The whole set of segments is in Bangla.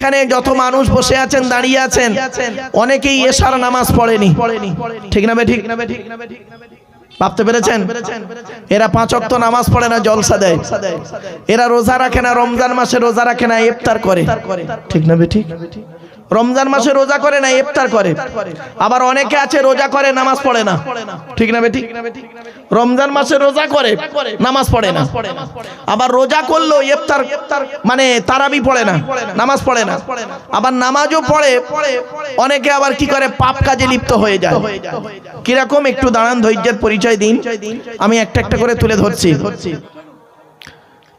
এখানে যত মানুষ বসে আছেন, দাঁড়িয়ে আছেন, অনেকেই এশার নামাজ পড়েনি। ঠিক না বে ঠিক? ভাবতে পেরেছেন? এরা পাঁচ অক্ত নামাজ পড়ে না, জলসা দেয়। এরা রোজা রাখে না, রমজান মাসে রোজা রাখে না, ইফতার করে। ঠিক না ঠিক? রমজান মাসে রোজা করে না, ইফতার করে। আবার অনেকে আছে, রোজা করে, নামাজ পড়ে না। ঠিক না বে ঠিক রমজান মাসে রোজা করে, নামাজ পড়ে না। আবার রোজা করল ইফতার মানে তারাবি পড়ে না, নামাজ পড়ে না। আবার নামাজও পড়ে, অনেকে আবার কি করে, পাপ কাজে লিপ্ত হয়ে যায়। কীরকম একটু দাঁড়ান, ধৈর্যের পরিচয় দিন। আমি একটা একটা করে তুলে ধরছি।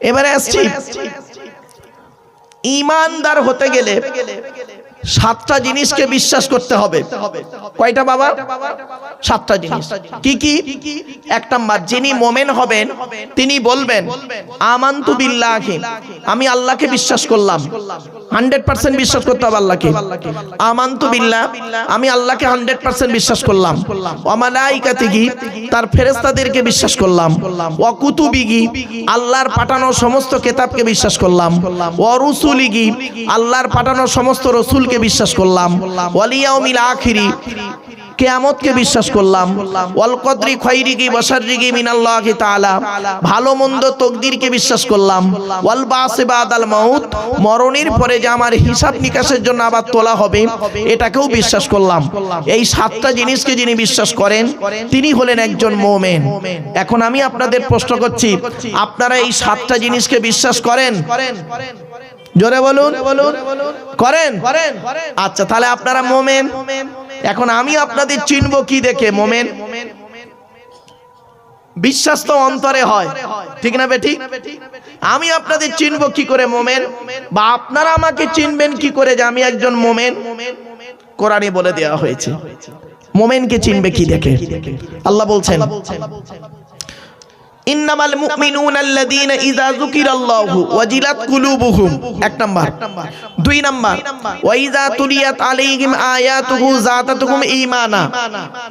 এবারে আসছি। ইমানদার হতে গেলে সাতটা জিনিসকে বিশ্বাস করতে হবে। কয়টা বাবা? সাতটা জিনিস। কি কি? এক নাম্বার, যিনি মোমেন হবেন, তিনি বলবেন, আমান্তু বিল্লাহি। আমি আল্লাহকে বিশ্বাস করলাম। হান্ড্রেড পার্সেন্ট বিশ্বাস করতে হবে আল্লাহকে। আমান্তু বিল্লাহ। আমি আল্লাহকে হান্ড্রেড পার্সেন্ট বিশ্বাস করলাম। অমালাইকাতিগি তার ফেরেস্তাদেরকে বিশ্বাস করলাম। অকুতুবিগি আল্লাহর পাঠানো সমস্ত কেতাবকে বিশ্বাস করলাম। অরুসুলিগি আল্লাহর পাঠানো সমস্ত রসুলকে বিশ্বাস করলাম? ওয়ালিয়াউমিল আখিরি। কেয়ামতকে বিশ্বাস করলাম। ওয়াল কদরি খৈরিগি বসারিগি মিনাল্লাহি তাআলা। ভালো মন্দ তকদিরকে বিশ্বাস করলাম। ওয়াল বাসে বাদাল মাউত। মরণের পরে যে আমার হিসাব নিকাশের জন্য আবার তোলা হবে, এটাকেও বিশ্বাস করলাম। এই সাতটা জিনিসকে যিনি বিশ্বাস করেন, তিনি হলেন একজন মোমেন। এখন আমি আপনাদের প্রশ্ন করছি, আপনারা এই সাতটা জিনিসকে বিশ্বাস করেন? জোরে বলুন। করেন? আচ্ছা তাহলে আপনারা মোমেন। এখন আমি আপনাদের চিনব কি দেখে মোমেন। বিশ্বাস তো অন্তরে হয়। ঠিক না বেটি আমি আপনাদের চিনব কি করে মোমেন? বা আপনারা আমাকে চিনবেন কি করে যে আমি একজন মোমেন? কোরআনে বলে দেওয়া হয়েছে। মোমেনকে চিনবে কি দেখে? আল্লাহ বলছেন ইন্নামাল মুমিনুনা আল্লাযীনা ইযা যুকিরাল্লাহু ওয়াজিলাত কুলুবুহুম। এক নাম্বার। দুই নাম্বার। ওয়া ইযা তুলিয়াত আলাইহিম আয়াতুহু যাতাতুহুম ঈমানা।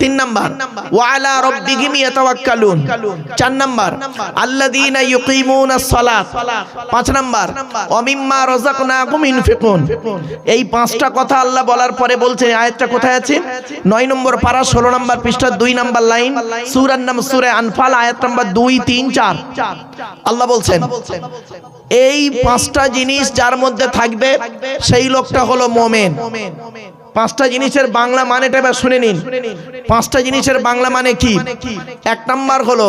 তিন নাম্বার। ওয়া আলা রাব্বিহিম ইয়াতাওয়াক্কালুন। চার নাম্বার। আল্লাযীনা ইউকিমুনাস সালাত। পাঁচ নাম্বার। ওয়া মিম্মা রাযাকনাকুম ইনফিকুন। এই পাঁচটা কথা আল্লাহ বলার পরে বলছে আয়াতটা কোথায় আছে? নয় নম্বর পারা, ষোলো নম্বর পৃষ্ঠা দুই নম্বর লাইন। সুরার নাম সুরে আনফাল, আয়াত নম্বর দুই তিন চার। আল্লাহ বলছেন এই পাঁচটা জিনিস যার মধ্যে থাকবে সেই লোকটা হলো মোমেন। পাঁচটা জিনিসের বাংলা মানেটা এবার শুনে নিন। পাঁচটা জিনিসের বাংলা মানে কি? এক নাম্বার হলো,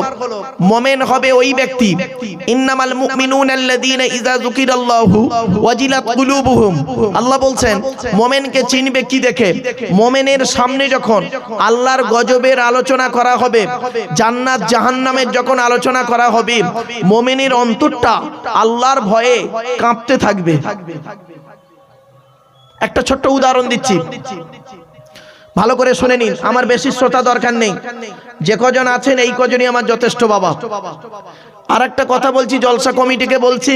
মোমেন হবে ওই ব্যক্তি। ইন্নামাল মুমিনুন আল্লাযীনা ইযা যুকিরাল্লাহু ওয়াজিলাত কুলুবুহুম। আল্লাহ বলছেন, মোমেনকে চিনবে কি দেখে? মোমেনের সামনে যখন আল্লাহর গজবের আলোচনা করা হবে, জান্নাত জাহান্নামের যখন আলোচনা করা হবে, মোমেনের অন্তরটা আল্লাহর ভয়ে কাঁপতে থাকবে। একটা ছোট্ট উদাহরণ দিচ্ছি। ভালো করে শুনে নিন, আমার বেশি শ্রোতা দরকার নেই। যে কজন আছেন, এই কজনই আমার যথেষ্ট বাবা। আর একটা কথা বলছি, জলসা কমিটিকে বলছি,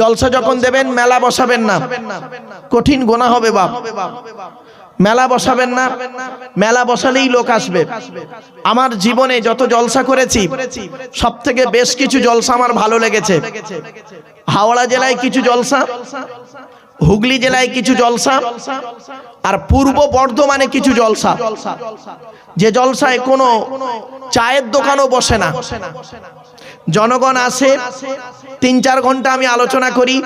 জলসা যখন দেবেন, মেলা বসাবেন না। কঠিন গোনা হবে বাপ। মেলা বসাবেন না, মেলা বসালেই লোক আসবে। আমার জীবনে যত জলসা করেছি সব থেকে বেশ কিছু জলসা আমার ভালো লেগেছে। হাওড়া জেলায় কিছু জলসা হুগলি জেলায় কিছু জলসা আর পূর্ব বর্ধমানে কিছু জলসা। যে জলসায় কোনো চায়ের দোকানও বসে না। জনগণ আসে, তিন চার ঘণ্টা আমি আলোচনা করি।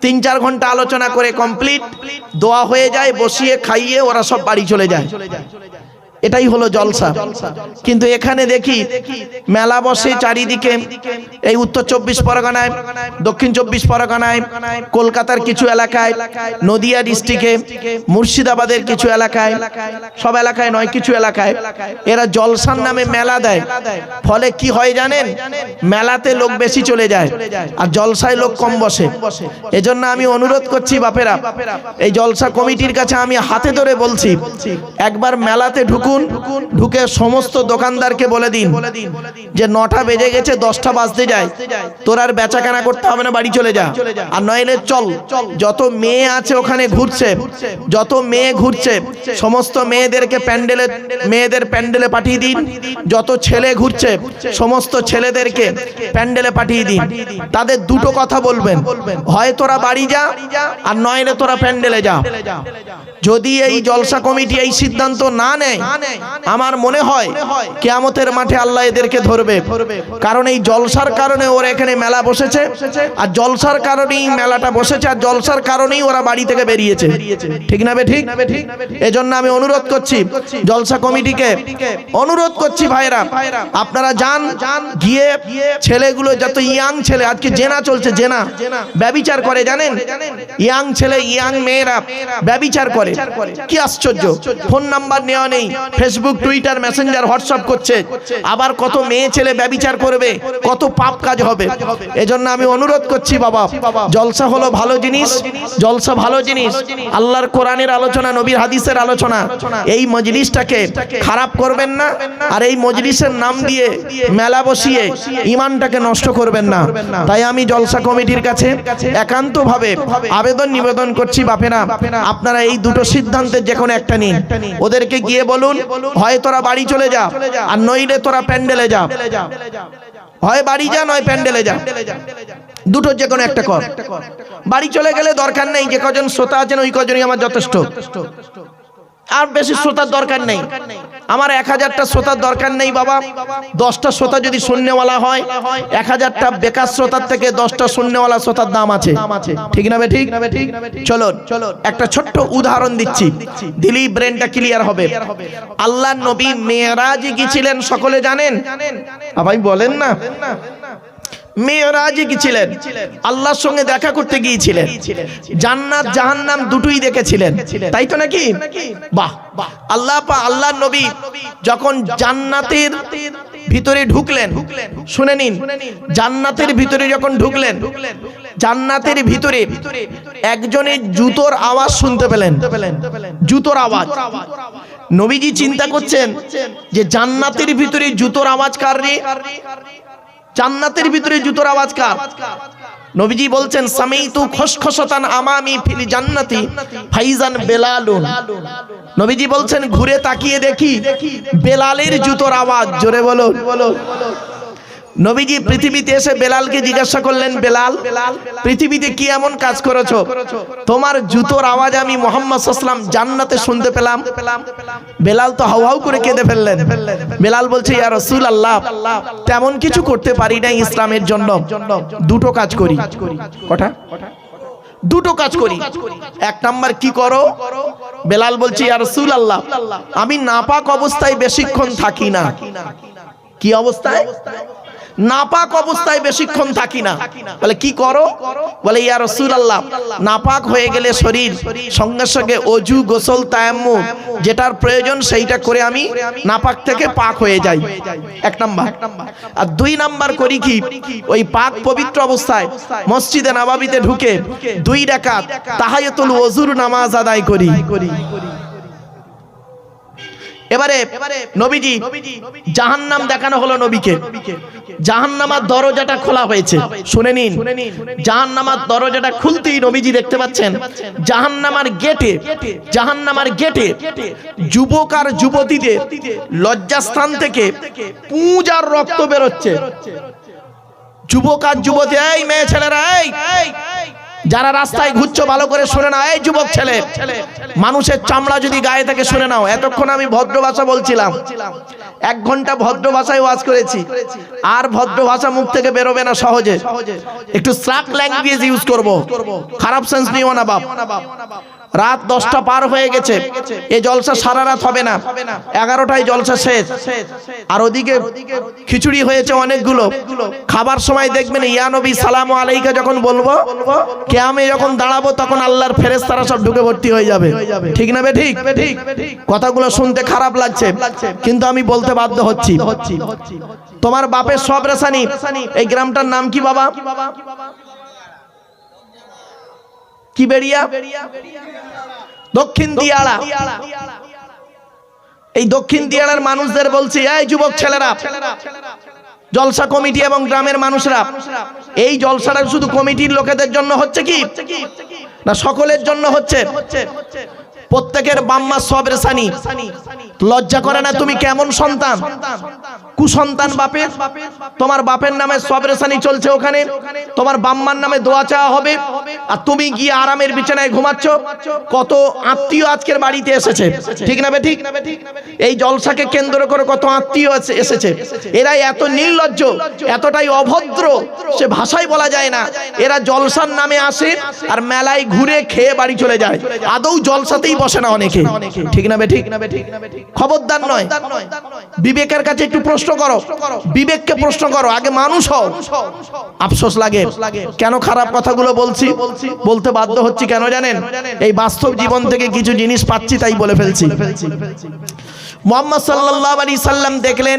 তিন চার ঘণ্টা আলোচনা করে কমপ্লিট দোয়া হয়ে যায়, বসিয়ে খাইয়ে ওরা সব বাড়ি চলে যায়। এটাই হলো জলসা। কিন্তু এখানে দেখি মেলা বসে চারিদিকে এই উত্তর চব্বিশ পরগনায়, দক্ষিণ চব্বিশ পরগনায়, কলকাতার কিছু এলাকায়, নদিয়া ডিস্ট্রিক্টে মুর্শিদাবাদের কিছু এলাকায়, সব এলাকায় নয়, কিছু এলাকায় এরা জলসার নামে মেলা দেয়। ফলে কি হয় জানেন? মেলাতে লোক বেশি চলে যায় আর জলসায় লোক কম বসে। এজন্য আমি অনুরোধ করছি বাপেরা, এই জলসা কমিটির কাছে আমি হাতে ধরে বলছি, একবার মেলাতে ঢুকুন ঢুকুন, ঢুকে সমস্ত দোকানদারকে বলে দিন যে নটা বেজে গেছে, দশটা বাজতে যায়। তোর আর বেচা কেনা করতে হবে না, বাড়ি চলে যা। আর নইলে চল, যত মেয়ে আছে ওখানে ঘুরছে, যত মেয়ে ঘুরছে, সমস্ত মেয়েদেরকে প্যান্ডেলে, মেয়েদের প্যান্ডেলে পাঠিয়ে দিন। যত ছেলে ঘুরছে, সমস্ত ছেলেদেরকে প্যান্ডেলে পাঠিয়ে দিন। তাদের দুটো কথা বলবেন, হয় তোরা বাড়ি যা, আর নইলে তোরা প্যান্ডেলে যা। যদি এই জলসা কমিটি এই সিদ্ধান্ত না নেয় আমার মনে হয় কেয়ামতের মাঠে আল্লাহ এদেরকে ধরবে। কারণ এই জলসার কারণে ওরা এখানে মেলা বসেছে আর জলসার কারণেই মেলাটা বসেছে আর জলসার কারণেই ওরা বাড়ি থেকে বেরিয়েছে। ঠিক না ঠিক? এজন্য আমি অনুরোধ করছি জলসা কমিটিকে অনুরোধ করছি ভাইরা আপনারা যান গিয়ে ছেলেগুলো যত ইয়াং ছেলে আজকে জেনা চলছে জেনা ব্যবিচার করে জানেন? ইয়াং ছেলে ইয়াং মেয়েরা ব্যবিচার করে। কি আশ্চর্য। ফোন নাম্বার নেওয়া নেই। ফেসবুক টুইটার মেসেঞ্জার হোয়াটসঅ্যাপ করছে। আবার কত মেয়ে ছেলে ব্যবিচার করবে, কত পাপ কাজ হবে। এজন্য আমি অনুরোধ করছি বাবা, জলসা হলো ভালো জিনিস, জলসা ভালো জিনিস। আল্লাহর কোরআনের আলোচনা, নবীর হাদিসের আলোচনা। এই মজলিসটাকে খারাপ করবেন না, আর এই মজলিসের নাম দিয়ে মেলা বসিয়ে ইমানটাকে নষ্ট করবেন না। তাই আমি জলসা কমিটির কাছে একান্তভাবে আবেদন নিবেদন করছি, বাপেরা, আপনারা এই দুটো সিদ্ধান্তের যে কোনো একটা নিন। ওদেরকে গিয়ে বলুন হয় তোরা বাড়ি চলে যা আর নইলে তোরা প্যান্ডেলে যা। হয় বাড়ি যা নয় প্যান্ডেলে যা। দুটো যে কোনো একটা কর। বাড়ি চলে গেলে দরকার নেই যে কজন শ্রোতা আছেন ওই কজনই আমার যথেষ্ট। আর বেশি শ্রোতার দরকার নেই। আমার এক হাজারটা শ্রোতার দরকার নেই বাবা। দশটা শ্রোতা যদি শূন্যওয়ালা হয় এক হাজারটা বেকার শ্রোতার থেকে দশটা শূন্যওয়ালা শ্রোতার দাম আছে। ঠিক না ঠিক? চলো চলো একটা ছোট্ট উদাহরণ দিচ্ছি। দিলেই ব্রেনটা ক্লিয়ার হবে। আল্লাহ নবী মেয়েরাজ গিয়েছিলেন সকলে জানেন? আবাই বলেন না। গিয়েছিলেন আল্লাহর সঙ্গে দেখা করতে গিয়েছিলেন। জান্নাত, জাহান্নাম দুটোই দেখেছিলেন। তাই তো নাকি? বাহ আল্লাহ নবী যখন জান্নাতের ভিতরে ঢুকলেন, শুনে নিন, জান্নাতের ভিতরে যখন ঢুকলেন, জান্নাতের ভিতরে একজনের জুতোর আওয়াজ শুনতে পেলেন। জুতোর আওয়াজ। নবীজি চিন্তা করছেন যে জান্নাতের ভিতরে জুতোর আওয়াজ কার রে? জান্নাতের ভিতরে জুতোর আওয়াজ কার? নবীজি বলছেন, সামিতু খসখসতান আমামি ফিল জান্নাতি ফাইজান বেলালুন। নবীজি বলছেন, ঘুরে তাকিয়ে দেখি বেলালের জুতোর আওয়াজ। জোরে বলো নবীজি পৃথিবীতে এসে বেলালকে জিজ্ঞাসা করলেন বেলাল পৃথিবীতে কি এমন কাজ করেছ? তোমার জুতোর আওয়াজ আমি মোহাম্মদ সাল্লাম জান্নাতে শুনতে পেলাম। বেলাল তো হাউ হাউ করে কেঁদে ফেললেন। বেলাল বলছে ইয়া রসুল আল্লাহ তেমন কিছু করতে পারি না ইসলামের জন্য। দুটো কাজ করি। কটা? দুটো কাজ করি। এক নাম্বার কি করো? বেলাল বলছে ইয়া রসুল আল্লাহ আমি নাপাক অবস্থায় বেশিক্ষণ থাকি না। কি অবস্থায়? নাপাক অবস্থায় বেশিক্ষণ থাকি না। বলে, কি করো? বলে, ইয়া রসুল আল্লাহ নাপাক হয়ে গেলে শরীর, সঙ্গে সঙ্গে অজু, গোসল তায়াম্মু যেটার প্রয়োজন সেইটা করে আমি নাপাক থেকে পাক হয়ে যাই। এক নাম্বার। আর দুই নাম্বার করি কি? ওই পাক পবিত্র অবস্থায় মসজিদে নাবাবিতে ঢুকে দুই রাকাত তাহায়াতুল ওজুর নামাজ আদায় করি। এবারে নবীজি জাহান্নাম দেখানো হলো নবীকে। জাহান্নামার দরজাটা খোলা হয়েছে। শুনে নিন। জাহান্নামার দরজাটা খুলতেই নবীজি দেখতে পাচ্ছেন। জাহান্নামার গেটে জাহান্নামার গেটে যুবক আর যুবতীদের লজ্জাস্থান থেকে পুঁজ আর রক্ত বেরোচ্ছে। যুবক আর যুবতী এই মেয়ে ছেলেরা এই। যারা রাস্তায় ঘুরছো ভালো করে শুনে নাও। এই যুবক ছেলে মানুষের চামড়া যদি গায়ে থাকে শুনে নাও। এতক্ষণ আমি ভদ্র ভাষা বলছিলাম। এক ঘণ্টা ভদ্র ভাষায় ওয়াজ করেছি। আর ভদ্র ভাষা মুখ থেকে বেরোবে না সহজে। একটু স্রাক ল্যাঙ্গুয়েজ ইউজ করব। খারাপ সেন্স নিও না বাপ। রাত দশটা পার হয়ে গেছে। এই জলসা সারা রাত হবে না। এগারোটায় জলসা শেষ। আর ওদিকে খিচুড়ি হয়েছে অনেকগুলো। খাবার সময় দেখবেন ইয়া নবী সালাম আলাইকা যখন বলব কে আমি যখন দাঁড়াবো তখন আল্লাহর ফেরেস তারা সব ঢুকে ভর্তি হয়ে যাবে। ঠিক না ঠিক। কথাগুলো শুনতে খারাপ লাগছে। কিন্তু আমি বলতে বাধ্য হচ্ছি। তোমার বাপের সব রেসানি এই গ্রামটার নাম কি বাবা? কি বেরিয়া দক্ষিণ দিয়ালা এই দক্ষিণ দিয়ালার মানুষদের বলছি, এই যুবক ছেলেরা, জলসা কমিটি এবং গ্রামের মানুষরা, এই জলসাটা শুধু কমিটির লোকেদের জন্য হচ্ছে কি? না, সকলের জন্য হচ্ছে? প্রত্যেকের বাম্মা সবের সানি। লজ্জা করে না তুমি কেমন সন্তান? কুসন্তান বাপের? তোমার বাপের নামে সবরেসানি চলছে ওখানে। তোমার বাম্মার নামে দোয়া চাওয়া হবে। আর তুমি গিয়ে আরামের বিছানায় ঘুমাচ্ছ। কত আত্মীয় আজকের বাড়িতে এসেছে। ঠিক না ঠিক? এই জলসাকে কেন্দ্র করে কত আত্মীয় এসে- এসেছে। এরা এত নির্লজ্জ, এতটাই অভদ্র, সে ভাষায় বলা যায় না। এরা জলসার নামে আসে আর মেলায় ঘুরে খেয়ে বাড়ি চলে যায়। আদৌ জলসাতেই বসে না অনেকে। ঠিক না বে ঠিক? খবরদার নয়। বিবেকের কাছে একটু প্রশ্ন করো। বিবেককে প্রশ্ন করো। আগে মানুষ হও। আফসোস লাগে। কেন খারাপ কথাগুলো বলছি? বলতে বাধ্য হচ্ছি কেন জানেন? এই বাস্তব জীবন থেকে কিছু জিনিস পাচ্ছি তাই বলে ফেলছি। মোহাম্মদ সাল্লাল্লাহু আলাইহি সাল্লাম দেখলেন,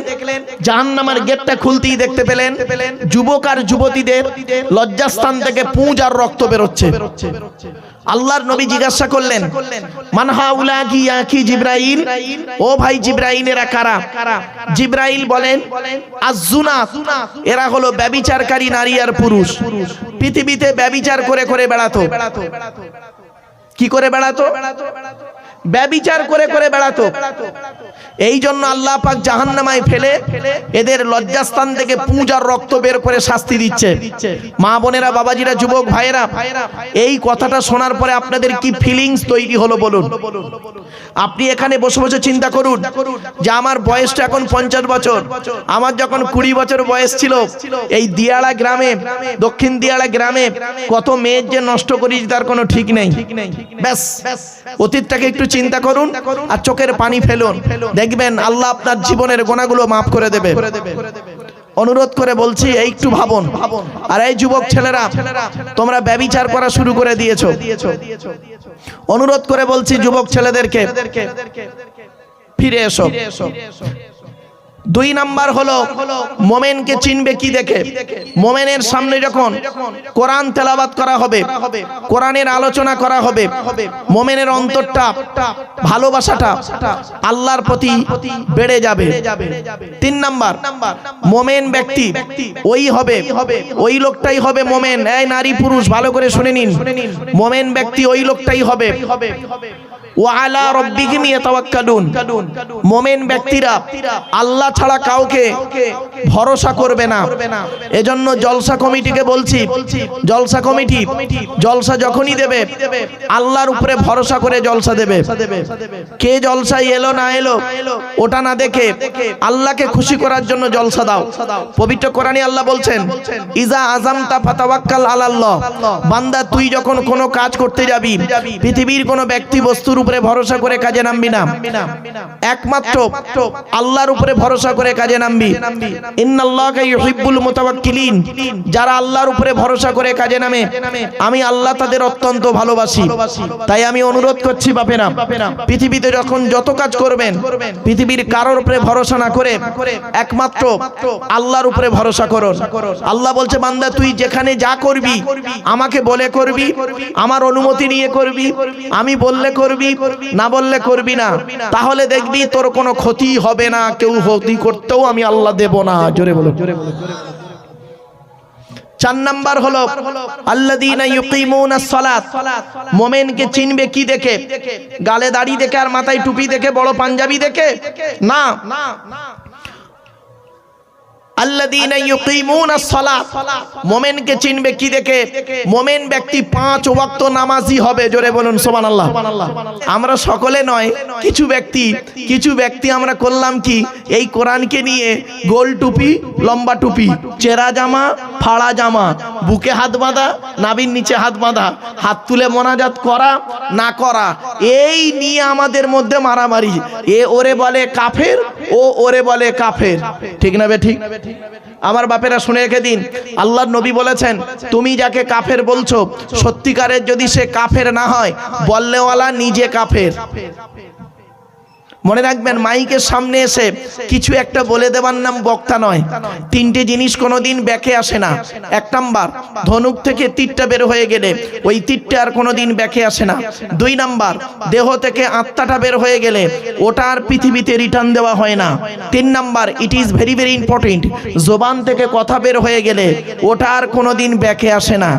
জাহান্নামের গেটটা খুলতেই দেখতে পেলেন, যুবক আর যুবতীদের লজ্জাস্থান থেকে পুঁজ আর রক্ত বেরোচ্ছে। আল্লাহর নবী জিজ্ঞাসা করলেন মানহা উলা কি আখি জিব্রাইল? ও ভাই জিব্রাইল এরা কারা? জিব্রাইল বলেন আজুনা এরা হলো ব্যবিচারকারী নারী আর পুরুষ। পৃথিবীতে ব্যবিচার করে করে বেড়াতো। কি করে বেড়াতো? ব্যবিচার করে করে বেড়াতো। এই জন্য আল্লাহ পাক জাহান্নামায় ফেলে এদের লজ্জাস্থান থেকে পূজার রক্ত বের করে শাস্তি দিচ্ছে। মা বোনেরা, বাবাজিরা, যুবক ভাইয়েরা, এই কথাটা শোনার পরে আপনাদের কি ফিলিংস তৈরি হলো বলুন। আপনি এখানে বসে বসে চিন্তা করুন যে আমার বয়সটা এখন পঞ্চাশ বছর। আমার যখন কুড়ি বছর বয়স ছিল, এই দিয়াড়া গ্রামে, দক্ষিণ দিয়াড়া গ্রামে কত মেয়ের যে নষ্ট করি তার কোনো ঠিক নেই। ব্যাস, অতীতটাকে একটু চিন্তা করুন আর চোখের পানি ফেলুন। দেখবেন আল্লাহ আপনার জীবনের গোনাগুলো মাফ করে দেবে। অনুরোধ করে বলছি এই একটু ভাবুন। আর এই যুবক ছেলেরা তোমরা ব্যবিচার করা শুরু করে দিয়েছ। অনুরোধ করে বলছি যুবক ছেলেদেরকে ফিরে এসো। দুই নাম্বার হলো, মোমেনকে চিনবে কি দেখে? মোমেনের সামনে যখন কোরআন তেলাবাত করা হবে, কোরআনের আলোচনা করা হবে, মোমেনের অন্তরটা, ভালোবাসাটা আল্লাহর প্রতি বেড়ে যাবে। তিন নাম্বার, মোমেন ব্যক্তি, ওই হবে, ওই লোকটাই হবে মোমেন। এই নারী পুরুষ, ভালো করে শুনে নিন। মোমেন ব্যক্তি ওই লোকটাই হবে। ওয়ালা রব্বিহিম ইয়াতাওয়াক্কালুন। মোমেন ব্যক্তিরা আল্লাহ ছাড়া কাউকে ভরসা করবে না। এজন্য জলসা কমিটিকে বলছি জলসা কমিটি জলসা যখনই দেবে আল্লাহর উপরে ভরসা করে জলসা দেবে। কে জলসায় এলো না এলো ওটা না দেখে আল্লাহকে খুশি করার জন্য জলসা দাও। পবিত্র কোরআনে আল্লাহ বলছেন ইজা আজামতা ফাতাওয়াক্কাল আলাল্লাহ। বান্দা তুই যখন কোনো কাজ করতে যাবি পৃথিবীর কোনো ব্যক্তি বস্তুর উপরে ভরসা করে কাজে নামবি না। একমাত্র আল্লাহর উপরে ভরসা করে কাজে নামবি। ইন্নাল্লাহকে ইউহিব্বুল মুতাওয়াক্কিলিন। যারা আল্লাহর উপরে ভরসা করে কাজে নামে, আমি আল্লাহ তাদের অত্যন্ত ভালোবাসি। তাই আমি অনুরোধ করছি বাপে বাপেরা, পৃথিবীতে যখন যত কাজ করবেন, পৃথিবীর কারোর উপরে ভরসা না করে একমাত্র আল্লাহর উপরে ভরসা করুন। আল্লাহ বলছে, বান্দা, তুই যেখানে যা করবি, আমাকে বলে করবি, আমার অনুমতি নিয়ে করবি, আমি বললে করবি না বললে করবি না। তাহলে দেখবি তোর কোনো ক্ষতি হবে না কেউ ক্ষতি করতেও আমি আল্লাহ দেব না। জোরে বলো। চার নাম্বার হলো মোমেনকে ইউকিমুনাস সালাত। মুমিনকে চিনবে কি দেখে? গালে দাড়ি দেখে আর মাথায় টুপি দেখে বড় পাঞ্জাবি দেখে? না। মুমিনকে চিনবে কি দেখে? মুমিন ব্যক্তি পাঁচ ওয়াক্ত নামাজি হবে, জোরে বলুন, সুবহানাল্লাহ। আমরা সকলে নয়, কিছু ব্যক্তি কিছু ব্যক্তি আমরা করলাম কি? এই কোরআনকে নিয়ে গোল টুপি, লম্বা টুপি, চেরা জামা, ফাড়া জামা, বুকে হাত বাঁধা নাবির নিচে হাত বাঁধা, হাত তুলে মোনাজাত করা, না করা, এই নিয়ে আমাদের মধ্যে মারামারি। এ ওরে বলে কাফের ও ওরে বলে কাফের। ঠিক না বে ঠিক? আমার বাপেরা শুনে রেখে দিন। আল্লাহ নবী বলেছেন, তুমি যাকে কাফের বলছো, সত্যিকারের যদি সে কাফের না হয়, বললেওয়ালা নিজে কাফের। মনে রাখবেন, মাইকের সামনে এসে কিছু একটা বলে দেওয়ার নাম বক্তা নয়। তিনটে জিনিস কোনোদিন ব্যাকে আসে না। এক নাম্বার, ধনুক থেকে তীরটা বের হয়ে গেলে ওই তীরটা আর কোনোদিন ব্যাকে আসে না। দুই নাম্বার, দেহ থেকে আত্মাটা বের হয়ে গেলে ওটা আর পৃথিবীতে রিটার্ন দেওয়া হয় না। তিন number it is very very important জোবান থেকে কথা বের হয়ে গেলে ওটা আর কোনোদিন ব্যাকে আসে না।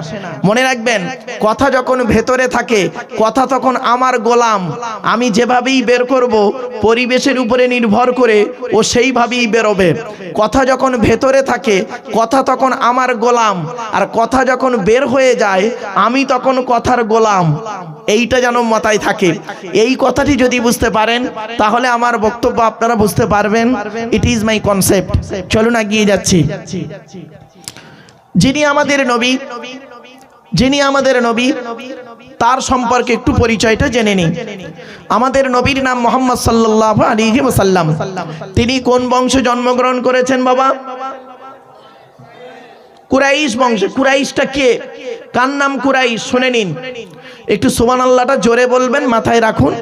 মনে রাখবেন, কথা যখন ভেতরে থাকে, কথা তখন, আমার গোলাম, আমি যেভাবেই বের করব পরিবেশের উপরে নির্ভর করে ও সেইভাবেই বেরোবে। কথা যখন ভেতরে থাকে, কথা তখন আমার গোলাম। আর কথা যখন বের হয়ে যায়, আমি তখন কথার গোলাম। এইটা যেন মাথায় থাকে। এই কথাটি যদি বুঝতে পারেন, তাহলে আমার বক্তব্য আপনারা বুঝতে পারবেন। ইট ইজ মাই কনসেপ্ট চলুন এগিয়ে যাচ্ছি। যিনি আমাদের নবী যিনি আমাদের নবী, তার সম্পর্কে একটু পরিচয়টা জেনে নিই। আমাদের নবীর নাম মোহাম্মদ সাল্লাহ আলী ওয়াসাল্লাম। তিনি কোন বংশে জন্মগ্রহণ করেছেন বাবা? কুরাইশ বংশ। কুরাইশটা কে? কার নাম কুরাইশ শুনে নিন একটু সুমান আল্লাহটা জোরে বলবেন মাথায় রাখুন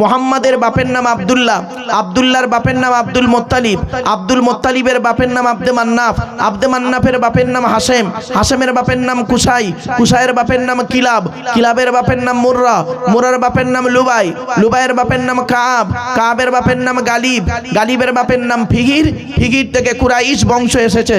মোহাম্মদের বাপের নাম আবদুল্লাহ আব্দুল্লাহর বাপের নাম আব্দুল মোত্তালিব আব্দুল মোত্তালিবের বাপের নাম আব্দে মান্নাফ আব্দে মান্নাফের বাপের নাম হাসেম হাসেমের বাপের নাম কুসাই কুসাইয়ের বাপের নাম কিলাব কিলাবের বাপের নাম মুর্রা মুরার বাপের নাম লুবাই লুবাইয়ের বাপের নাম কাব কাবের বাপের নাম গালিব গালিবের বাপের নাম ফিগির ফিগির থেকে কুরাইশ বংশ এসেছে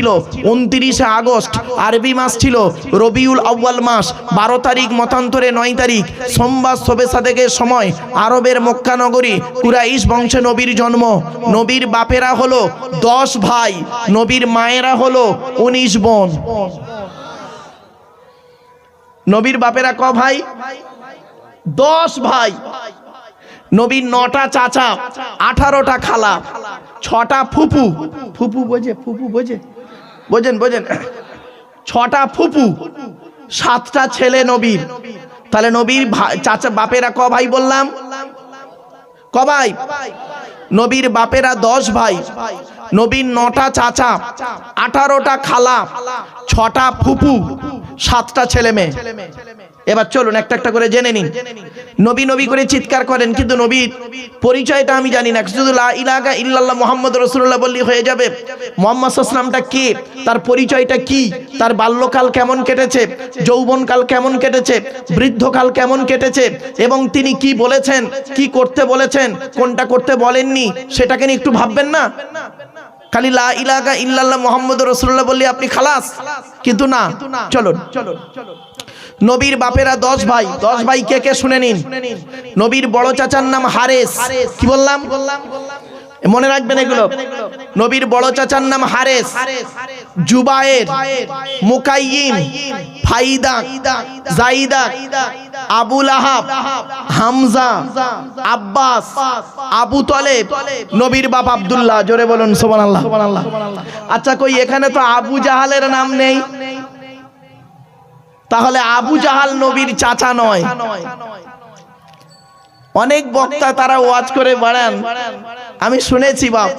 ছিল উনত্রিশে আগস্ট, আরবি মাস ছিল রবিউল আউ্য়াল মাস, বারো তারিখ মতান্তরে নয় তারিখ, সোমবার শোবে সাদেকের সময়, আরবের মক্কা নগরী, কুরাইশ বংশে নবীর জন্ম, নবীর বাপেরা হলো দশ ভাই, নবীর মায়েরা হলো উনিশ বোন। নবীর বাপেরা ক ভাই? দশ ভাই। নবীর নটা চাচা, আঠারোটা খালা, ছটা ফুপু। ফুপু বোঝে ফুপু বোঝে? বোঝেন বোঝেন। ছটা ফুপু, সাতটা ছেলে নবীর। তাহলে নবীর চাচা, বাপেরা ক ভাই বললাম? ক ভাই? নবীর বাপেরা দশ ভাই। নবীর নটা চাচা, আঠারোটা খালা, ছটা ফুপু, সাতটা ছেলে মেয়ে। এবার চলুন একটা একটা করে জেনে নিন নবী নবী করে চিৎকার করেন, কিন্তু নবীর পরিচয়টা আমি জানি না। শুধু লা ইলাহা ইল্লাল্লাহ মোহাম্মদ রসুল্লাহ বললি হয়ে যাবে। মোহাম্মদ আসলামটা কে? তার পরিচয়টা কি? তার বাল্যকাল কেমন কেটেছে? যৌবনকাল কেমন কেটেছে? বৃদ্ধকাল কেমন কেটেছে? এবং তিনি কি বলেছেন? কি করতে বলেছেন? কোনটা করতে বলেননি? সেটাকে নিয়ে একটু ভাববেন না? খালি লা ইলাহা ইল্লাল্লাহ মোহাম্মদ রসুল্লাহ বললি আপনি খালাস। কিন্তু না চলুন চলুন চলুন। নবীর বাপেরা দশ ভাই দশ ভাই কে কে শুনে নিন? নবীর বড় চাচার নাম হারেস। কি বললাম? মনে রাখবেন এগুলো। নবীর বড় চাচার নাম হারেস। জুবায়ের, মুকাইয়িম ফাইদা জাইদা আবুল আহাব, হামজা, আব্বাস, আবু তলেব, নবীর বাপ আব্দুল্লাহ। জোরে বলুন, সুবহানাল্লাহ। আচ্ছা কই, এখানে তো আবু জাহালের নাম নেই। তাহলে আবু জাহাল নবীর চাচা নয়। অনেক বক্তা তারা ওয়াজ করে বাড়ান। আমি শুনেছি বাপ,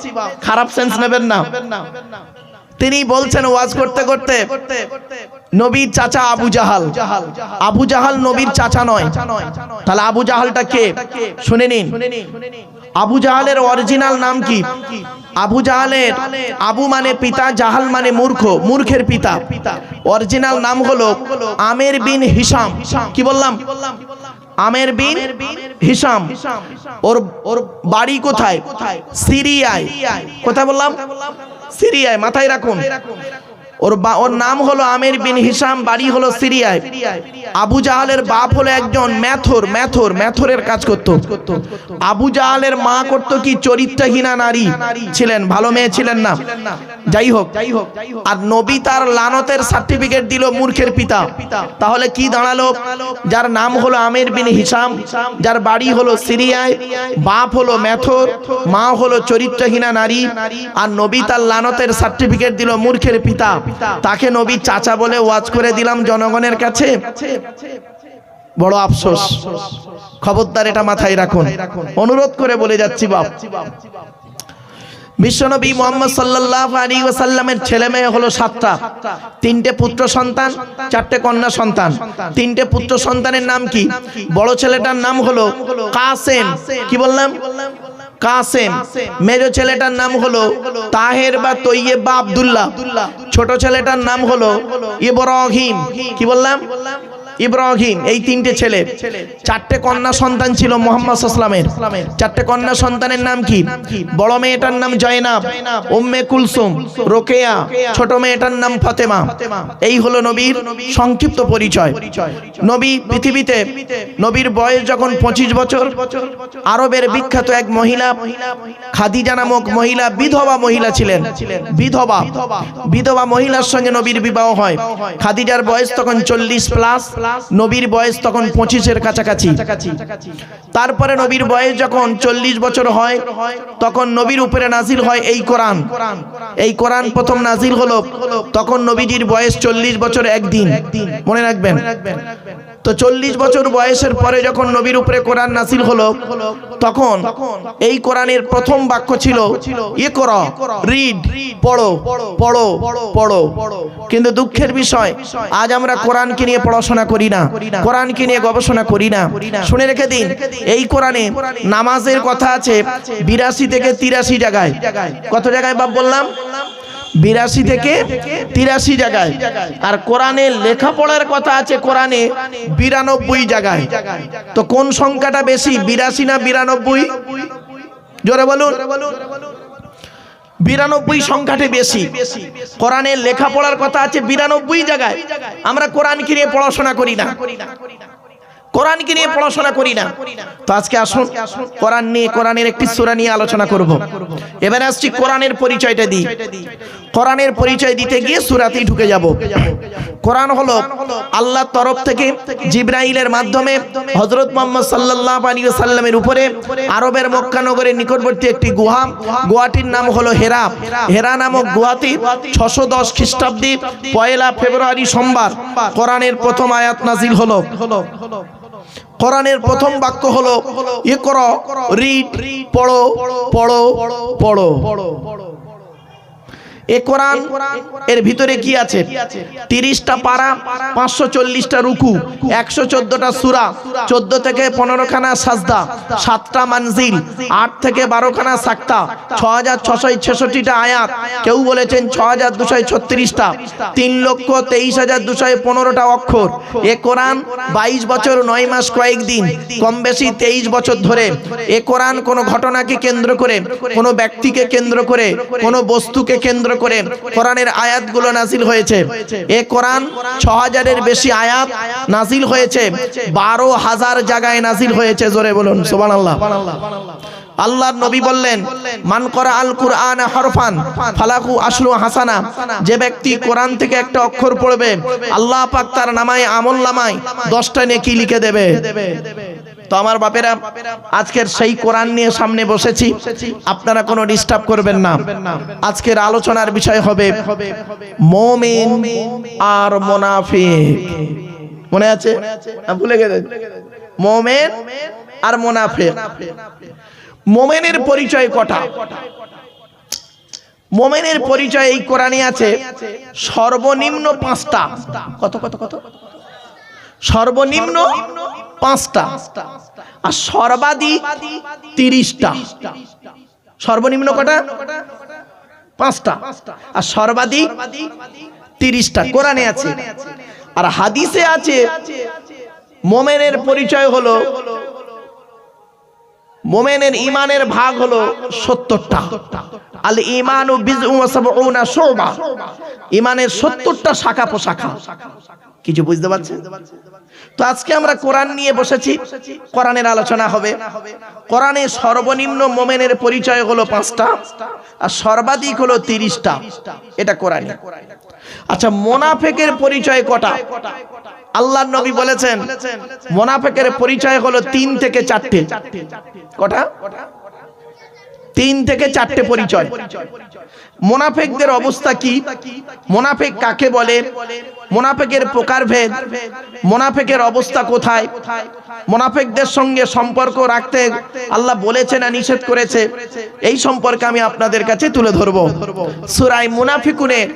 খারাপ সেন্স নেবেন না। তিনি বলছেন ওয়াজ করতে করতে নবীর চাচা আবু জাহাল। আবু জাহাল নবীর চাচা নয়। তাহলে আবু জাহালটা কে? শুনে নিন। আবু জাহালের অরিজিনাল নাম কি? আবু জাহালের আবু মানে পিতা, জাহাল মানে মূর্খ, মূর্খের পিতা। অরিজিনাল নাম হলো আমের বিন হিসাম। কি বললাম? আমের বিন হিসাম। ওর ওর বাড়ি কোথায়? সিরিয়ায়। কোথায় বললাম? সিরিয়ায় মাথায় রাখুন। ওর বা ওর নাম হলো আমের বিন হিসাম, বাড়ি হলো সিরিয়ায়। আবু জাহালের বাপ হলো একজন ম্যাথর ম্যাথর, ম্যাথরের কাজ করত। আবু জাহালের মা করতো কি? চরিত্রহীনা নারী ছিলেন, ভালো মেয়ে ছিলেন না। যাই হোক যাই হোক আর নবী তার লানতের সার্টিফিকেট দিল মূর্খের পিতা। তাহলে কি দাঁড়াল? যার নাম হলো আমের বিন হিসাম, যার বাড়ি হলো সিরিয়ায়, বাপ হলো ম্যাথর, মা হলো চরিত্রহীনা নারী, আর নবী তার লানতের সার্টিফিকেট দিল মূর্খের পিতা। তাকে নবী চাচা বলে ওয়াজ করে দিলাম জনগণের কাছে। বড় আফসোস। খবরদার এটা মাথায় রাখুন। অনুরোধ করে বলে যাচ্ছি বাপ। বিশ্বনবী মোহাম্মদ সাল্লাহ আলী ওয়াসাল্লামের ছেলে মেয়ে হলো সাতটা। তিনটে পুত্র সন্তান, চারটে কন্যা সন্তান। তিনটে পুত্র সন্তানের নাম কি? বড় ছেলেটার নাম হলো কাসেম। কি বললাম? কাসেম। মেজো ছেলেটার নাম হলো তাহের বা তৈয়েব বা আব্দুল্লাহ। ছোট ছেলেটার নাম হলো ইব্রাহিম। কি বললাম? ইব্রাহিম, এই তিনটে ছেলে। চারটে কন্যা সন্তান ছিল মোহাম্মদ আসলামের চারটে কন্যা সন্তানের নাম কি? বড় মেয়েটার নাম জয়নাব, উম্মে কুলসুম, রোকেয়া, ছোট মেয়েটার নাম ফাতেমা। এই হলো নবীর সংক্ষিপ্ত পরিচয়। নবী পৃথিবীতে, নবীর বয়স যখন পঁচিশ বছর, আরবের বিখ্যাত এক মহিলা, খাদিজা নামক মহিলা, বিধবা মহিলা ছিলেন। বিধবা বিধবা মহিলার সঙ্গে নবীর বিবাহ হয়। খাদিজার বয়স তখন চল্লিশ প্লাস নবীর বয়স তখন পঁচিশের কাছাকাছি। তারপরে নবীর বয়স যখন চল্লিশ বছর হয়, তখন নবীর উপরে নাজিল হয় এই কোরআন। এই কোরআন প্রথম নাজিল হলো, তখন নবীজির বয়স চল্লিশ বছর একদিন। মনে রাখবেন? তো চল্লিশ বছর বয়সের পরে যখন নবীর উপরে কোরআন নাসিল হলো, তখন এই কোরআনের প্রথম বাক্য ছিল ইয়ে করো রিড পড়ো পড়ো পড়ো। কিন্তু দুঃখের বিষয়, আজ আমরা কোরআনকে নিয়ে পড়াশোনা করি না, কোরআনকে নিয়ে গবেষণা করি না। শুনে রেখে দিন, এই কোরআনে নামাজের কথা আছে বিরাশি থেকে তিরাশি জায়গায়। কত জায়গায় বাপ বললাম? বিরাশি থেকে তিরাশি জায়গায়। আর কোরআনে লেখাপড়ার কথা আছে, কোরআনে বিরানব্বই জায়গায়। তো কোন সংখ্যাটা বেশি, বিরাশি না বিরানব্বই? জোরে বলুন। বিরানব্বই সংখ্যাটি বেশি। কোরআনের লেখাপড়ার কথা আছে, বিরানব্বই জায়গায়। আমরা কোরআনকে নিয়ে পড়াশোনা করি না। কোরআনকে নিয়ে পড়াশোনা করি না। তো আজকে আসুন, কোরআন নিয়ে কোরআনের একটি সূরা নিয়ে আলোচনা করব। এবারে আসছি কোরআনের পরিচয়টা দিই। কোরআনের পরিচয় দিতে গিয়ে সূরাতেই ঢুকে যাব। কোরআন হলো আল্লাহর তরফ থেকে জিব্রাইলের মাধ্যমে হযরত মুহাম্মদ সাল্লাল্লাহু আলাইহি ওয়াসাল্লামের উপরে আরবের মক্কা নগরের নিকটবর্তী একটি গুহা। গুহাটির নাম হলো হেরা। হেরা নামক গুহাটি 610 খ্রিস্টাব্দে পয়লা ফেব্রুয়ারি সোমবার কোরআনের প্রথম আয়াত নাজিল হলো। কোরআনের প্রথম বাক্য হলো ইয়ে করো রিড পড়ো পড়ো। পড়ো। এ কোরআন, এর ভিতরে কি আছে? তিরিশটা পারা, পাঁচশো চল্লিশটা রুকু, একশো চোদ্দটা সুরা, চোদ্দ থেকে পনেরো খানা সাজদা, সাতটা মানজিল, আট থেকে বারো খানা সাক্তা ছ হাজার ছশো ছেষট্টিটা আয়াত। কেউ বলেছেন ছ হাজার দুশো ছত্রিশটা, তিন লক্ষ তেইশ হাজার দুশো পনেরোটা অক্ষর। এ কোরআন বাইশ বছর, নয় মাস কয়েকদিন কম বেশি তেইশ বছর ধরে। এ কোরআন কোনো ঘটনাকে কেন্দ্র করে, কোনো ব্যক্তিকে কেন্দ্র করে, কোনো বস্তুকে কেন্দ্র করে কোরআনের আয়াতগুলো নাজিল হয়েছে। এ কোরআন ছ হাজারের বেশি আয়াত নাজিল হয়েছে। বারো হাজার জায়গায় নাজিল হয়েছে, জোরে বলুন সোবান আল্লাহ আল্লাহর নবী বললেন, মান করা আল কুরআন হরফান ফালাকু আশরু হাসানা। যে ব্যক্তি কোরআন থেকে একটা অক্ষর পড়বে, আল্লাহ পাক তার নামায় আমল নামায় দশটা নেকি লিখে দেবে। তো আমার বাপেরা, আজকের সেই কোরআন নিয়ে সামনে বসেছি। আপনারা কোনো ডিস্টার্ব করবেন না। আজকের আলোচনার বিষয় হবে মোমিন আর মোনাফিক। মনে আছে? ভুলে গেলে। মোমেন আর মোনাফিক। মোমেনের পরিচয় কটা? মোমেনের পরিচয় এই কোরআনে আছে, সর্বনিম্ন পাঁচটা। কত কত কত? সর্বনিম্ন পাঁচটা আর সর্বাধিক তিরিশটা। সর্বনিম্ন কটা? পাঁচটা। আর সর্বাধিক তিরিশটা। কোরআনে আছে। আর হাদিসে আছে, মোমেনের পরিচয় হলো, মোমেনের ইমানের ভাগ হলো সত্তরটা। আল ইমান ও শোভা ইমানের সত্তরটা শাখা পোশাখা কিছু বুঝতে পারছেন? তো আজকে আমরা কোরআন নিয়ে বসেছি। কোরআনের আলোচনা হবে। কোরআনে সর্বনিম্ন মোমেনের পরিচয় হলো পাঁচটা, আর সর্বাধিক হলো তিরিশটা। এটা কোরআন। আচ্ছা মোনাফেকের পরিচয় কটা? আল্লাহ নবী বলেছেন, মোনাফেকের পরিচয় হলো তিন থেকে চারটে। কটা? তিন থেকে চারটে পরিচয়। মোনাফেকদের অবস্থা কি? মোনাফেক কাকে বলে? মোনাফেকের প্রকারভেদ? মোনাফেকের অবস্থা কোথায়? মোনাফেকদের সঙ্গে সম্পর্ক রাখতে আল্লাহ বলেছে না নিষেধ করেছে? এই সম্পর্কে আমি আপনাদের কাছে তুলে ধরব। সুরাই মুনাফিকুনের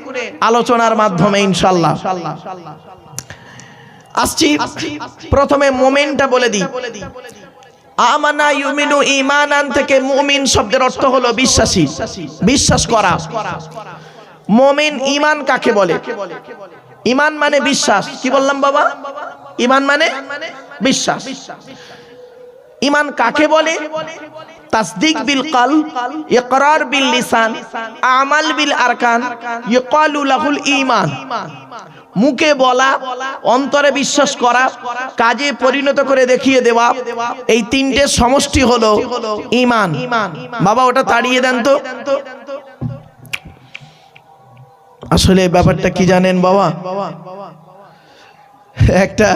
আলোচনার মাধ্যমে ইনশাল্লাহ আসছি, প্রথমে মোমেনটা বলে দিই। আমানা ইউমিনু ইমানান থেকে মুমিন শব্দের অর্থ হলো বিশ্বাসী। বিশ্বাস করা। মোমিন ইমান কাকে বলে? ইমান মানে বিশ্বাস। কি বললাম বাবা? ইমান মানে বিশ্বাস। ইমান কাকে বলে? তাসদিক বিল কাল ইকরার বিল লিসান আমাল বিল আরকান ইকালু লাহুল ঈমান। মুখে বলা অন্তরে বিশ্বাস করা কাজে পরিণত করে দেখিয়ে দেওয়া এই তিনটে সমষ্টি হলো ইমান বাবা ওটা তাড়িয়ে দেন তো। আসলে ব্যাপারটা কি জানেন বাবা? একটা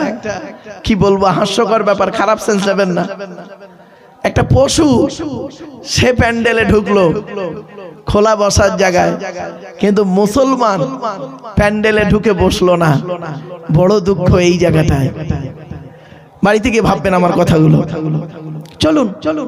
কি বলব, হাস্যকর ব্যাপার, খারাপ সেন্স নেবেন না। একটা পশু, সে প্যান্ডেলে ঢুকলো, খোলা বসার জায়গায়, কিন্তু মুসলমান প্যান্ডেলে ঢুকে বসল না। বড় দুঃখ এই জায়গাটায়। বাড়ি থেকে ভাববেন আমার কথাগুলো। চলুন চলুন।